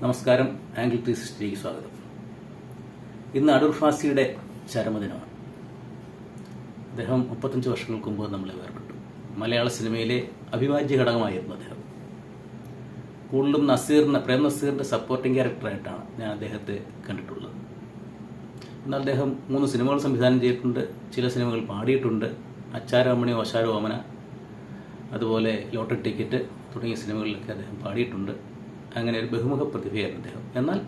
നമസ്കാരം angle three സിക്സ്റ്റിലേക്ക് സ്വാഗതം. ഇന്ന് അടൂർ ഫാസിയുടെ ചരമദിനമാണ്. അദ്ദേഹം മുപ്പത്തഞ്ച് വർഷങ്ങൾക്ക് മുമ്പ് നമ്മളെ വേർപെട്ടു. മലയാള സിനിമയിലെ അവിഭാജ്യ ഘടകമായിരുന്നു അദ്ദേഹം. കൂടുതലും നസീറിന് പ്രേം നസീറിന്റെ സപ്പോർട്ടിംഗ് ക്യാരക്ടറായിട്ടാണ് ഞാൻ അദ്ദേഹത്തെ കണ്ടിട്ടുള്ളത്. എന്നാൽ അദ്ദേഹം മൂന്ന് സിനിമകൾ സംവിധാനം ചെയ്തിട്ടുണ്ട്. ചില സിനിമകൾ പാടിയിട്ടുണ്ട്. അച്ചാരോമണി ഓശാരോമന അതുപോലെ ലോട്ടറി ടിക്കറ്റ് തുടങ്ങിയ സിനിമകളിലൊക്കെ അദ്ദേഹം പാടിയിട്ടുണ്ട്. അങ്ങനെ ഒരു ബഹുമുഖ പ്രതിഭയായിരുന്നു അദ്ദേഹം. എന്നാൽ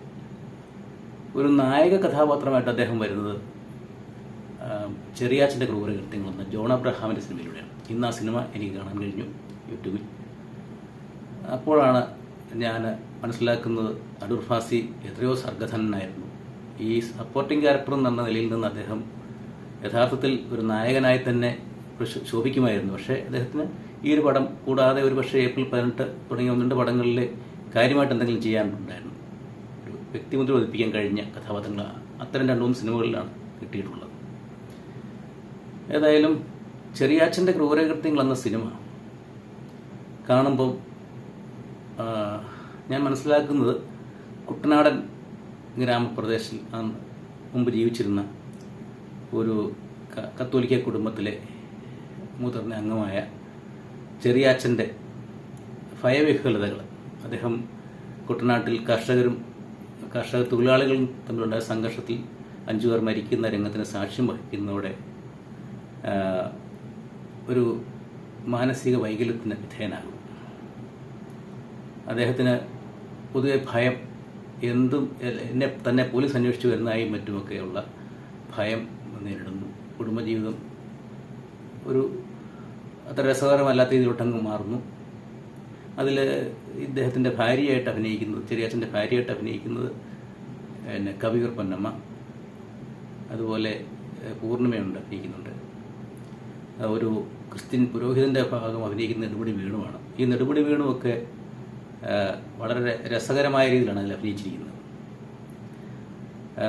ഒരു നായക കഥാപാത്രമായിട്ട് അദ്ദേഹം വരുന്നത് ചെറിയാച്ചന്റെ ക്രൂരകൃത്യങ്ങൾ എന്ന ജോൺ അബ്രഹാമിന്റെ സിനിമയിലൂടെയാണ്. ഇന്ന് ആ സിനിമ എനിക്ക് കാണാൻ കഴിഞ്ഞു യൂട്യൂബിൽ. അപ്പോഴാണ് ഞാൻ മനസ്സിലാക്കുന്നത് അടൂർ ഫാസി എത്രയോ സർഗധനനായിരുന്നു. ഈ സപ്പോർട്ടിംഗ് ക്യാരക്ടർ എന്ന നിലയിൽ നിന്ന് അദ്ദേഹം യഥാർത്ഥത്തിൽ ഒരു നായകനായി തന്നെ ശോഭിക്കുമായിരുന്നു. പക്ഷേ അദ്ദേഹത്തിന് ഈ ഒരു പടം കൂടാതെ ഒരു പക്ഷേ ഏപ്രിൽ പതിനെട്ട് തുടങ്ങിയ ഒന്ന് രണ്ട് പടങ്ങളിൽ കാര്യമായിട്ട് എന്തെങ്കിലും ചെയ്യാനുണ്ടായിരുന്നു. ഒരു വ്യക്തിമുദ്ര പതിപ്പിക്കാൻ കഴിഞ്ഞ കഥാപാത്രങ്ങൾ അത്തരം രണ്ട് സിനിമകളിലാണ് കിട്ടിയിട്ടുള്ളത്. ഏതായാലും ചെറിയാച്ചന്റെ ക്രൂരകൃത്യങ്ങൾ എന്ന സിനിമ കാണുമ്പോൾ ഞാൻ മനസ്സിലാക്കുന്നത് കുട്ടനാടൻ ഗ്രാമപ്രദേശിൽ അന്ന് മുമ്പ് ജീവിച്ചിരുന്ന ഒരു കത്തോലിക്ക കുടുംബത്തിലെ മുതിർന്ന അംഗമായ ചെറിയാച്ചന്റെ ഭയവിഹ്വലതകൾ അദ്ദേഹം കുട്ടനാട്ടിൽ കർഷകരും കർഷക തൊഴിലാളികളും തമ്മിലുണ്ടായ സംഘർഷത്തിൽ അഞ്ചു പേർ മരിക്കുന്ന രംഗത്തിന് സാക്ഷ്യം വഹിക്കുന്നതോടെ ഒരു മാനസിക വൈകല്യത്തിന് വിധേയനാകും. അദ്ദേഹത്തിന് പൊതുവെ ഭയം എന്തും എന്നെ തന്നെ പോലീസ് അന്വേഷിച്ചു വരുന്നതായും മറ്റുമൊക്കെയുള്ള ഭയം നേരിടുന്നു. കുടുംബജീവിതം ഒരു അത്ര രസകരമല്ലാത്ത രീതിയിലോട്ടങ്ങ് മാറുന്നു. അതിൽ ഇദ്ദേഹത്തിന്റെ ഭാര്യയായിട്ട് അഭിനയിക്കുന്നത് ചെറിയാച്ചന്റെ ഭാര്യയായിട്ട് അഭിനയിക്കുന്നത് പിന്നെ കവിയൂർ പൊന്നമ്മ. അതുപോലെ പൂർണിമയുണ്ട് അഭിനയിക്കുന്നുണ്ട്. ഒരു ക്രിസ്ത്യൻ പുരോഹിതന്റെ ഭാഗം അഭിനയിക്കുന്ന നെടുപടി വീണുമാണ് ഈ നെടുപടി വീണുമൊക്കെ വളരെ രസകരമായ രീതിയിലാണ് അതിൽ അഭിനയിച്ചിരിക്കുന്നത്.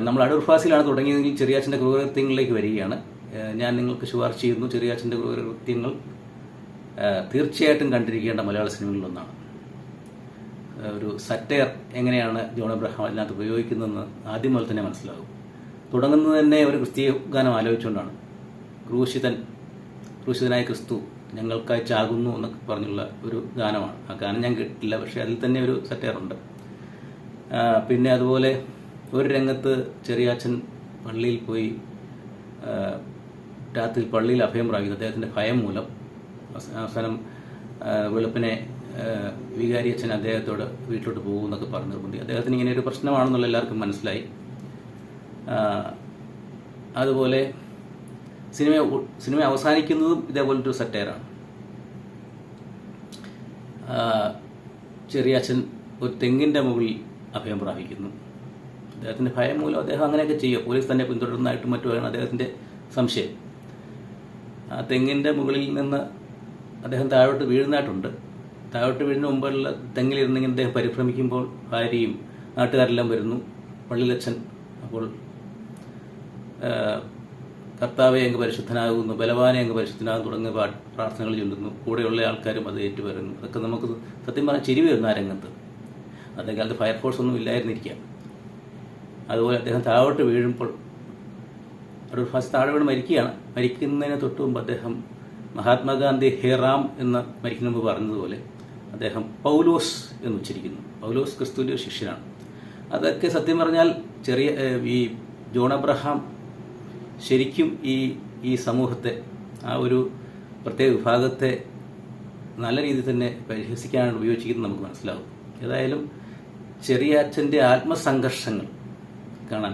നമ്മൾ അടൂർ ഫാസിലാണ് തുടങ്ങിയതെങ്കിൽ ചെറിയാച്ചന്റെ ക്രൂരകൃത്യങ്ങളിലേക്ക് വരികയാണ്. ഞാൻ നിങ്ങൾക്ക് ശുപാർശ ചെയ്യുന്നു. ചെറിയാച്ചന്റെ ക്രൂരകൃത്യങ്ങൾ തീർച്ചയായിട്ടും കണ്ടിരിക്കേണ്ട മലയാള സിനിമകളിൽ ഒന്നാണ് ഒരു സറ്റയർ എങ്ങനെയാണ് ജോൺ അബ്രഹാം അതിനകത്ത് ഉപയോഗിക്കുന്നതെന്ന് ആദ്യം മുതൽ തന്നെ മനസ്സിലാകും. തുടങ്ങുന്നത് തന്നെ ഒരു ക്രിസ്തീയ ഗാനം ആലോചിച്ചുകൊണ്ടാണ്. ക്രൂശിതൻ ക്രൂശിതനായ ക്രിസ്തു ഞങ്ങൾക്കായി ചാകുന്നു എന്നൊക്കെ പറഞ്ഞുള്ള ഒരു ഗാനമാണ്. ആ ഗാനം ഞാൻ കേട്ടില്ല പക്ഷേ അതിൽ തന്നെ ഒരു സറ്റയറുണ്ട്. പിന്നെ അതുപോലെ ഒരു രംഗത്ത് ചെറിയാച്ചൻ പള്ളിയിൽ പോയി രാത്രി പള്ളിയിൽ അഭയം പ്രാപിക്കുന്നു. അദ്ദേഹത്തിന്റെ ഭയം മൂലം അവസാനം വെളുപ്പിനെ വികാരി അച്ഛൻ അദ്ദേഹത്തോട് വീട്ടിലോട്ട് പോകും എന്നൊക്കെ പറഞ്ഞു നിർബന്ധി അദ്ദേഹത്തിന് ഇങ്ങനെ ഒരു പ്രശ്നമാണെന്നുള്ള എല്ലാവർക്കും മനസ്സിലായി. അതുപോലെ സിനിമ സിനിമ അവസാനിക്കുന്നതും ഇതേപോലൊരു സറ്റയറാണ്. ചെറിയ അച്ഛൻ ഒരു തെങ്ങിന്റെ മുകളിൽ അഭയം പ്രാപിക്കുന്നു. അദ്ദേഹത്തിന്റെ ഭയം മൂലം അദ്ദേഹം അങ്ങനെയൊക്കെ ചെയ്യുക പോലീസ് തന്നെ പിന്തുടരുന്നതായിട്ടും മറ്റുമാണ് അദ്ദേഹത്തിന്റെ സംശയം. ആ തെങ്ങിന്റെ മുകളിൽ നിന്ന് അദ്ദേഹം താഴോട്ട് വീഴുന്നതായിട്ടുണ്ട്. താഴോട്ട് വീഴുന്ന മുമ്പുള്ള തെങ്ങിലിരുന്നെങ്കിൽ അദ്ദേഹം പരിഭ്രമിക്കുമ്പോൾ ഭാര്യയും നാട്ടുകാരെല്ലാം വരുന്നു. പള്ളിയിലച്ഛൻ അപ്പോൾ കർത്താവെ അങ്ങ് പരിശുദ്ധനാകുന്നു ബലവാനെ അങ്ങ് പരിശുദ്ധനാകുന്നു തുടങ്ങിയ പ്രാർത്ഥനകൾ ചൊല്ലുന്നു. കൂടെയുള്ള ആൾക്കാരും അത് ഏറ്റുവരുന്നു അതൊക്കെ നമുക്ക് സത്യം പറഞ്ഞാൽ ചിരി വരുന്നു ആ രംഗത്ത്. അതേ കാലത്ത് ഫയർഫോഴ്സ് ഒന്നും ഇല്ലായിരുന്നിരിക്കാം. അതുപോലെ അദ്ദേഹം താഴോട്ട് വീഴുമ്പോൾ അടൂർ ഫസ്റ്റ് താഴെ വീണ് മരിക്കുകയാണ്. മരിക്കുന്നതിന് തൊട്ട് മുമ്പ് അദ്ദേഹം മഹാത്മാഗാന്ധി ഹെറാം എന്ന് മരിക്കുന്ന മുമ്പ് പറഞ്ഞതുപോലെ അദ്ദേഹം പൗലോസ് എന്ന് ഉച്ചരിക്കുന്നു. പൗലോസ് ക്രിസ്തുവിന്റെ ഒരു ശിഷ്യനാണ്. അതൊക്കെ സത്യം പറഞ്ഞാൽ ചെറിയ ഈ ജോൺ അബ്രഹാം ശരിക്കും ഈ ഈ സമൂഹത്തെ ആ ഒരു പ്രത്യേക വിഭാഗത്തെ നല്ല രീതിയിൽ തന്നെ പരിഹസിക്കാനാണ് ഉപയോഗിച്ചിരിക്കുന്നത് നമുക്ക് മനസ്സിലാവും. ഏതായാലും ചെറിയ അച്ഛന്റെ ആത്മസംഘർഷങ്ങൾ കാണാൻ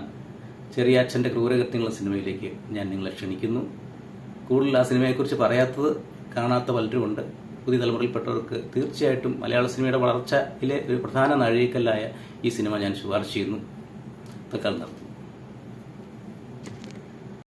ചെറിയ അച്ഛന്റെ ക്രൂരകൃത്യങ്ങൾ സിനിമയിലേക്ക് ഞാൻ നിങ്ങളെ ക്ഷണിക്കുന്നു. കൂടുതൽ ആ സിനിമയെക്കുറിച്ച് പറയാത്തത് കാണാത്ത പലരുമുണ്ട്. പുതിയ തലമുറയിൽപ്പെട്ടവർക്ക് തീർച്ചയായിട്ടും മലയാള സിനിമയുടെ വളർച്ചയിലെ ഒരു പ്രധാന നാഴികക്കല്ലായ ഈ സിനിമ ഞാൻ ശുപാർശ ചെയ്യുന്നു. തൽക്കാലം നിർത്തുന്നു.